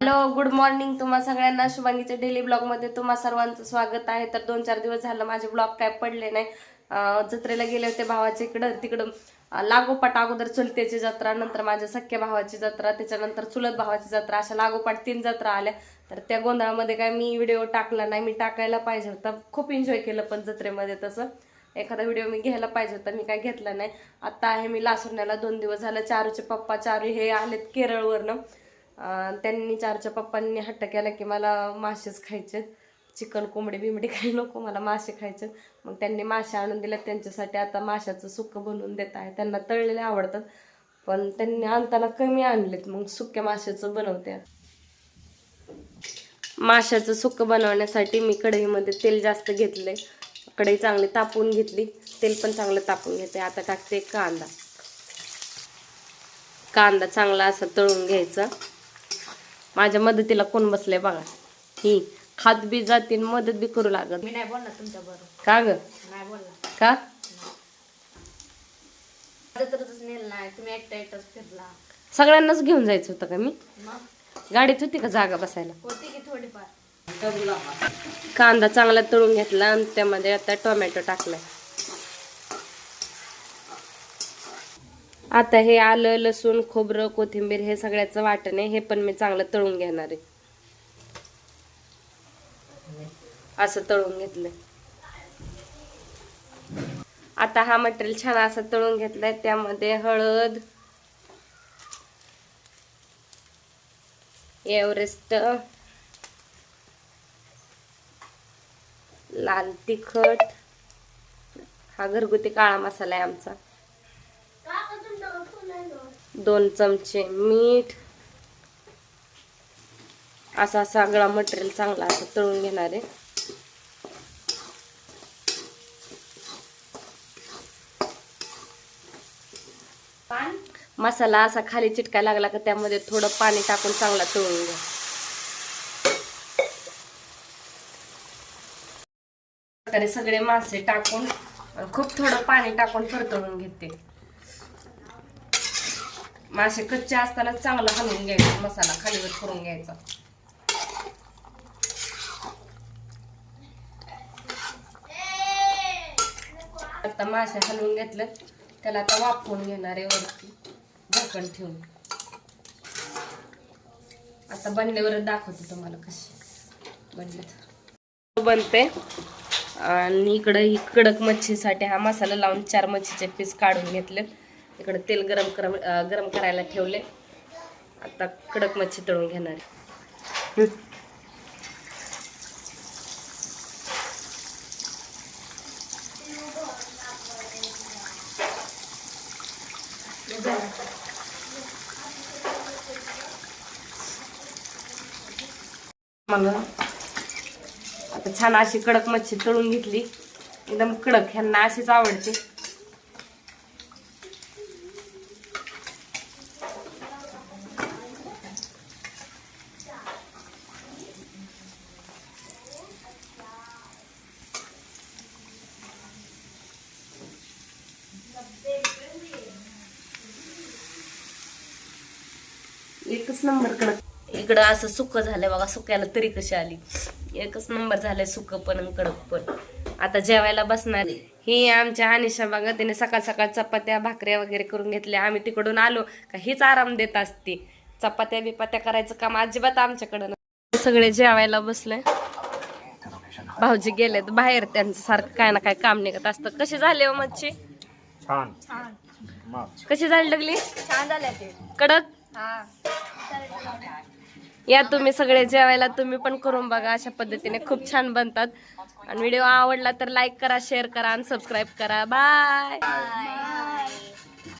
Hello good morning तुम्हा सगळ्यांना. शुभांगीच्या daily ब्लॉगमध्ये तुम्हा सर्वांचं स्वागत आहे. तर दोन चार दिवस झालं माझे ब्लॉग काय पडले नाही. जत्रेला गेले होते भावाच्या इकडं तिकडं. लागोपाठ अगोदर चुलतेची जत्रा नंतर माझ्या सख्या भावाची जत्रा त्याच्यानंतर चुलत भावाची जत्रा अशा लागोपाठ तीन जत्रा आल्या. तर त्या गोंधळामध्ये काय मी व्हिडिओ टाकला नाही मी टाकायला पाहिजे होता. खूप एन्जॉय केलं पण जत्रेमध्ये तसं. एखादा व्हिडिओ मी घ्यायला पाहिजे होता मी काय घेतला नाही. आता आहे मी लासुरण्याला दोन दिवस झालं. चारूचे पप्पा चारू हे आलेत केरळवरनं. त्यांनी चारच्या पप्पांनी हट्ट केला की मला मासेच खायचे चिकन कोंबडी बिंबडी काही नको मला मासे खायचे मग त्यांनी मासे आणून दिले त्यांच्यासाठी आता माशाचं सुक्क बनवून देत आहे. त्यांना तळलेले आवडतात. पण त्यांनी आणताना कमी आणलेत. मग सुक्या माशाचं बनवते. माशाचं सुक्क बनवण्यासाठी मी कढईमध्ये तेल जास्त घेतले कढई चांगली तापवून घेतली. तेल पण चांगलं तापून घेते आता टाकते कांदा. कांदा चांगला असा तळून घ्यायचा. माझ्या मदतीला कोण बसलंय बघा. ही खात बी जातील मदत बी करू लागत. मी नाही बोलणार तुमच्या बरोबर. का ग? नाही बोलणार. का? जत्रच नेलं नाही. तुम्ही एकटा एकटाच फिरला. सगळ्यांनाच घेऊन जायचं होतं का मी? गाडीत होती का जागा बसायला? होती की थोडीफार. कांदा चांगला तळून घेतला आणि त्यामध्ये आता टोमॅटो टाकलाय. आता हे आलं लसूण खोबरं कोथिंबीर हे सगळ्याचं वाटण आहे. हे पण मी चांगलं तळून घेणार आहे. असं तळून घेतलंय. आता हा मटेरियल छान असं तळून घेतलाय. त्यामध्ये हळद एव्हरेस्ट लाल तिखट. हा घरगुती काळा मसाला आहे आमचा. दोन चमचे मीठ. असा सगळा मटेरियल चांगला असं तळून घेणार आहे. मसाला असा खाली चिटकाय लागला का त्यामध्ये थोडं पाणी टाकून चांगला तळून घ्या. प्रकारे सगळे मासे टाकून खूप थोडं पाणी टाकून परतवून घेते. मासे कच्चे असताना चांगला हलवून घ्यायचा मसाला खालीवर करून घ्यायचा. आता मासे हलवून घेतलं त्याला आता वापरून घेणार आहे वरती झाकण ठेवून. आता बनल्यावर दाखवते तुम्हाला कशी बनले बनते. आणि इकडं ही कडक मच्छीसाठी हा मसाला लावून चार मच्छीचे पीस काढून घेतलेत इकडं तेल गरम करम गरम करायला ठेवले. आता कडक मच्छी तळून घेणार. मग मला आता छान अशी कडक मच्छी तळून घेतली. एकदम कडक ह्यांना अशीच आवडते. एकच नंबर कडक इकडं असं सुक झालंय बघा सुक्याला तरी कशी आली. एकच नंबर झालंय सुक पण आणि कडक पण. आता जेवायला बसणार ही आमच्या अनिशा बघा तिने सकाळ सकाळ चपात्या भाकऱ्या वगैरे करून घेतल्या. आम्ही तिकडून आलो का हीच आराम देत असते. चपात्या बिपात्या करायचं काम अजिबात आमच्याकडं. सगळे जेवायला बसले. भाऊजी गेलेत बाहेर त्यांचं सारखं काय ना काय काम निघत असतं. कशी झाले हो मच्छी? छान. कशी झाली लागली छान झालं ते. कडक? हा. या तुम्ही सगळे जेवायला तुम्ही पण करून बघा अशा पद्धतीने खूप छान बनतात. आणि व्हिडिओ आवडला तर लाईक करा शेअर करा आणि सबस्क्राईब करा. बाय